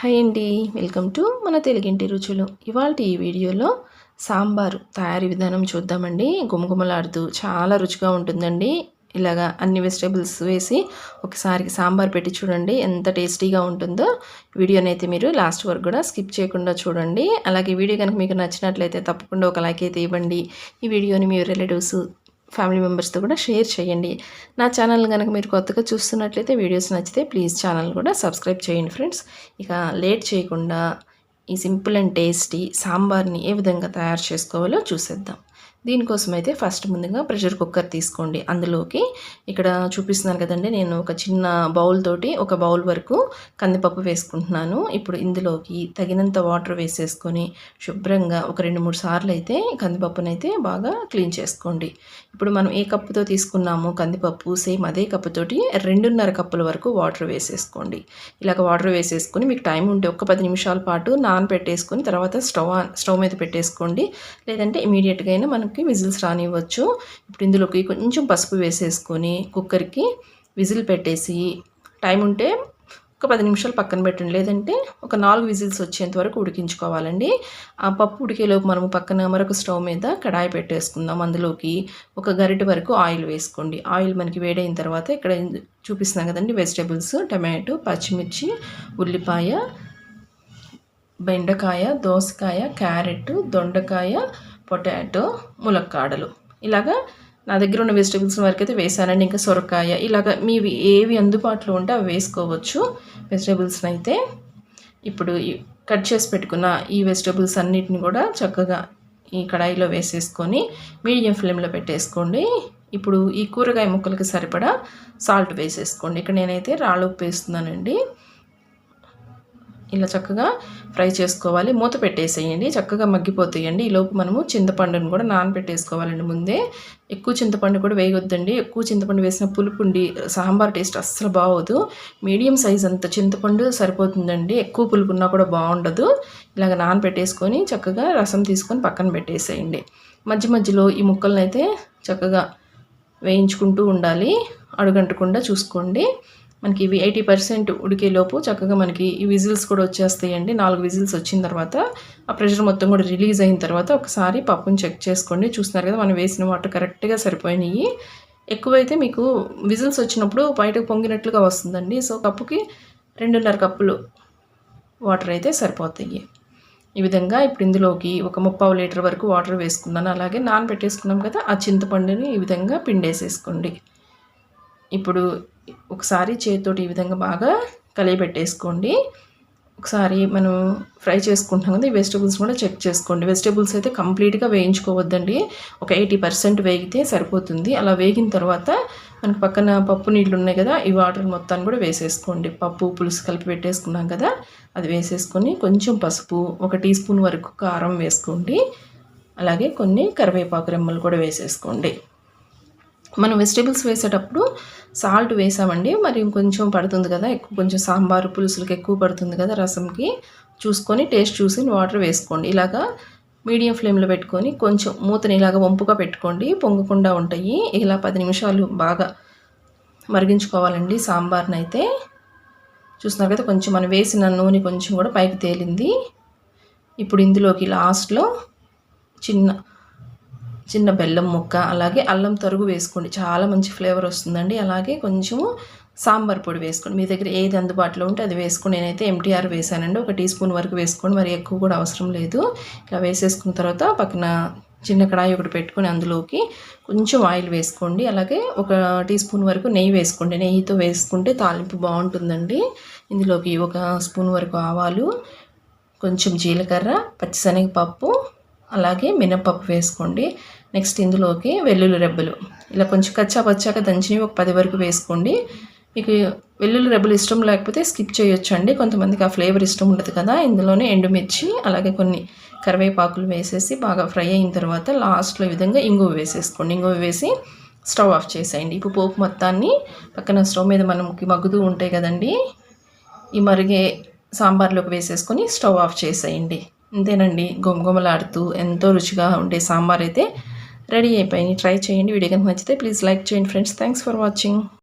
Hi అండి. Welcome to మన తెలుగింటి రుచులు. ఇవాళ ఈ వీడియోలో సాంబారు తయారీ విధానం చూద్దామండి. గుమగుమలాడుతూ చాలా రుచిగా ఉంటుందండి. ఇలాగా అన్ని వెజిటేబుల్స్ వేసి ఒకసారి సాంబార్ పెట్టి చూడండి ఎంత టేస్టీగా ఉంటుందో. వీడియోని అయితే మీరు లాస్ట్ వరకు కూడా స్కిప్ చేయకుండా చూడండి. అలాగే వీడియో కనుక మీకు నచ్చినట్లయితే తప్పకుండా ఒక లైక్ అయితే ఇవ్వండి. ఈ వీడియోని మీ రిలేటివ్స్ ఫ్యామిలీ మెంబర్స్తో కూడా షేర్ చేయండి. నా ఛానల్ కనుక మీరు కొత్తగా చూస్తున్నట్లయితే వీడియోస్ నచ్చితే ప్లీజ్ ఛానల్ కూడా సబ్స్క్రైబ్ చేయండి ఫ్రెండ్స్. ఇక లేట్ చేయకుండా ఈ సింపుల్ అండ్ టేస్టీ సాంబార్ని ఏ విధంగా తయారు చేసుకోవాలో చూసేద్దాం. దీనికోసం అయితే ఫస్ట్ ముందుగా ప్రెషర్ కుక్కర్ తీసుకోండి. అందులోకి ఇక్కడ చూపిస్తున్నాను కదండి నేను ఒక చిన్న బౌల్ తోటి ఒక బౌల్ వరకు కందిపప్పు వేసుకుంటున్నాను. ఇప్పుడు ఇందులోకి తగినంత వాటర్ వేసేసుకొని శుభ్రంగా ఒక రెండు మూడు సార్లు అయితే కందిపప్పునైతే బాగా క్లీన్ చేసుకోండి. ఇప్పుడు మనం ఏ కప్పుతో తీసుకున్నామో కందిపప్పు సేమ్ అదే కప్పుతోటి రెండున్నర కప్పుల వరకు వాటర్ వేసేసుకోండి. ఇలాగ వాటర్ వేసేసుకొని మీకు టైం ఉంటే ఒక పది నిమిషాల పాటు నాన్ పెట్టేసుకొని తర్వాత స్టవ్ స్టవ్ మీద పెట్టేసుకోండి. లేదంటే ఇమీడియట్గా అయినా మనం మనకి విజిల్స్ రానివ్వచ్చు. ఇప్పుడు ఇందులోకి కొంచెం పసుపు వేసేసుకొని కుక్కర్కి విజిల్ పెట్టేసి టైం ఉంటే ఒక పది నిమిషాలు పక్కన పెట్టండి. లేదంటే ఒక నాలుగు విజిల్స్ వచ్చేంత వరకు ఉడికించుకోవాలండి. ఆ పప్పు ఉడికేలోపు మనము పక్కన మరొక స్టవ్ మీద కడాయి పెట్టేసుకుందాం. అందులోకి ఒక గరిటె వరకు ఆయిల్ వేసుకోండి. ఆయిల్ మనకి వేడైన తర్వాత ఇక్కడ చూపిస్తున్నాం కదండి వెజిటేబుల్స్ టమాటో పచ్చిమిర్చి ఉల్లిపాయ బెండకాయ దోసకాయ క్యారెట్ దొండకాయ పొటాటో ములక్కాడలు. ఇలాగా నా దగ్గర ఉన్న వెజిటేబుల్స్ వరకు అయితే వేసానండి. ఇంకా సొరకాయ ఇలాగ మీవి ఏవి అందుబాటులో ఉంటే అవి వేసుకోవచ్చు వెజిటేబుల్స్ని అయితే. ఇప్పుడు కట్ చేసి పెట్టుకున్న ఈ వెజిటేబుల్స్ అన్నిటిని కూడా చక్కగా ఈ కడాయిలో వేసేసుకొని మీడియం ఫ్లేమ్లో పెట్టేసుకోండి. ఇప్పుడు ఈ కూరగాయ ముక్కలకి సరిపడా సాల్ట్ వేసేసుకోండి. ఇక్కడ నేనైతే రాళ్ళు ఉప్పు వేస్తున్నానండి. ఇలా చక్కగా ఫ్రై చేసుకోవాలి. మూత పెట్టేసేయండి. చక్కగా మగ్గిపోతాయండి. ఈలోపు మనము చింతపండును కూడా నానబెట్టేసుకోవాలండి ముందే. ఎక్కువ చింతపండు కూడా వేయొద్దండి. ఎక్కువ చింతపండు వేసిన పులుపుండి సాంబార్ టేస్ట్ అస్సలు బాగోదు. మీడియం సైజ్ అంత చింతపండు సరిపోతుందండి. ఎక్కువ పులుపు ఉన్నా కూడా బాగుండదు. ఇలాగ నానబెట్టేసుకొని చక్కగా రసం తీసుకొని పక్కన పెట్టేసేయండి. మధ్య మధ్యలో ఈ ముక్కలను అయితే చక్కగా వేయించుకుంటూ ఉండాలి. అడుగంటకుండా చూసుకోండి. మనకి ఇవి ఎయిటీ పర్సెంట్ ఉడికేలోపు చక్కగా మనకి ఈ విజిల్స్ కూడా వచ్చేస్తాయండి. నాలుగు విజిల్స్ వచ్చిన తర్వాత ఆ ప్రెషర్ మొత్తం కూడా రిలీజ్ అయిన తర్వాత ఒకసారి పప్పుని చెక్ చేసుకోండి. చూస్తున్నారు కదా మనం వేసిన వాటర్ కరెక్ట్గా సరిపోయినాయి. ఎక్కువైతే మీకు విజిల్స్ వచ్చినప్పుడు బయటకు పొంగినట్లుగా వస్తుందండి. సో కప్పుకి రెండున్నర కప్పులు వాటర్ అయితే సరిపోతాయి. ఈ విధంగా ఇప్పుడు ఇందులోకి ఒక ముప్పావు లీటర్ వరకు వాటర్ వేసుకున్నాను. అలాగే నానబెట్టేసుకున్నాం కదా ఆ చింతపండుని ఈ విధంగా పిండేసేసుకోండి. ఇప్పుడు ఒకసారి చేతితోటి ఈ విధంగా బాగా కలియబెట్టేసుకోండి. ఒకసారి మనం ఫ్రై చేసుకుంటాం కదా ఈ వెజిటబుల్స్ కూడా చెక్ చేసుకోండి. వెజిటబుల్స్ అయితే కంప్లీట్గా వేయించుకోవద్దండి. ఒక ఎయిటీ పర్సెంట్ వేగితే సరిపోతుంది. అలా వేగిన తర్వాత మనకు పక్కన పప్పు నీళ్ళు ఉన్నాయి కదా ఈ వాటర్ మొత్తాన్ని కూడా వేసేసుకోండి. పప్పు పులుసు కలిపి పెట్టేసుకున్నాం కదా అది వేసేసుకొని కొంచెం పసుపు ఒక టీ స్పూన్ వరకు కారం వేసుకోండి. అలాగే కొన్ని కరివేపాకు రెమ్మలు కూడా వేసేసుకోండి. మనం వెజిటేబుల్స్ వేసేటప్పుడు సాల్ట్ వేసామండి. మరి కొంచెం పడుతుంది కదా ఎక్కువ కొంచెం సాంబారు పులుసులకి ఎక్కువ పడుతుంది కదా రసంకి. చూసుకొని టేస్ట్ చూసి వాటర్ వేసుకోండి. ఇలాగా మీడియం ఫ్లేమ్లో పెట్టుకొని కొంచెం మూతని ఇలాగ వంపుగా పెట్టుకోండి. పొంగకుండా ఉంటాయి. ఇలా పది నిమిషాలు బాగా మరిగించుకోవాలండి సాంబార్ని అయితే చూస్తున్నారు కదా కొంచెం మనం వేసిన నూనె కొంచెం కూడా పైకి తేలింది. ఇప్పుడు ఇందులోకి లాస్ట్లో చిన్న చిన్న బెల్లం ముక్క అలాగే అల్లం తరుగు వేసుకోండి. చాలా మంచి ఫ్లేవర్ వస్తుందండి. అలాగే కొంచెము సాంబార్ పొడి వేసుకోండి. మీ దగ్గర ఏది అందుబాటులో ఉంటే అది వేసుకుని నేనైతే ఎంటీఆర్ వేసానండి. ఒక టీ స్పూన్ వరకు వేసుకోండి. మరి ఎక్కువ కూడా అవసరం లేదు. ఇలా వేసేసుకున్న తర్వాత పక్కన చిన్న కడాయి ఒకటి పెట్టుకొని అందులోకి కొంచెం ఆయిల్ వేసుకోండి. అలాగే ఒక టీ స్పూన్ వరకు నెయ్యి వేసుకోండి. నెయ్యితో వేసుకుంటే తాలింపు బాగుంటుందండి. ఇందులోకి ఒక స్పూన్ వరకు ఆవాలు కొంచెం జీలకర్ర పచ్చిశనగపప్పు అలాగే మినప్పప్పు వేసుకోండి. నెక్స్ట్ ఇందులోకి వెల్లుల్లి రెబ్బలు. ఇలా కొంచెం కచ్చా పచ్చాక దంచినవి ఒక పది వరకు వేసుకోండి. మీకు వెల్లుల్లి రెబ్బలు ఇష్టం లేకపోతే స్కిప్ చేయొచ్చు అండి కొంతమందికి ఆ ఫ్లేవర్ ఇష్టం ఉండదు కదా. ఇందులోనే ఎండుమిర్చి అలాగే కొన్ని కరివేపాకులు వేసేసి బాగా ఫ్రై అయిన తర్వాత లాస్ట్లో ఈ విధంగా ఇంగువ వేసేసుకోండి. ఇంగువ వేసి స్టవ్ ఆఫ్ చేసేయండి. ఇప్పుడు పోపు మొత్తాన్ని పక్కన స్టవ్ మీద మనకి మగ్గుతూ ఉంటాయి కదండి. ఈ మరిగే సాంబార్లోకి వేసేసుకొని స్టవ్ ఆఫ్ చేసేయండి. అంతేనండి. గుమగుమలాడుతూ ఎంతో రుచిగా ఉండే సాంబార్ అయితే రెడీ అయిపోయింది. ట్రై చేయండి. వీడియో కనుక నచ్చితే ప్లీజ్ లైక్ చేయండి ఫ్రెండ్స్. Thanks for watching.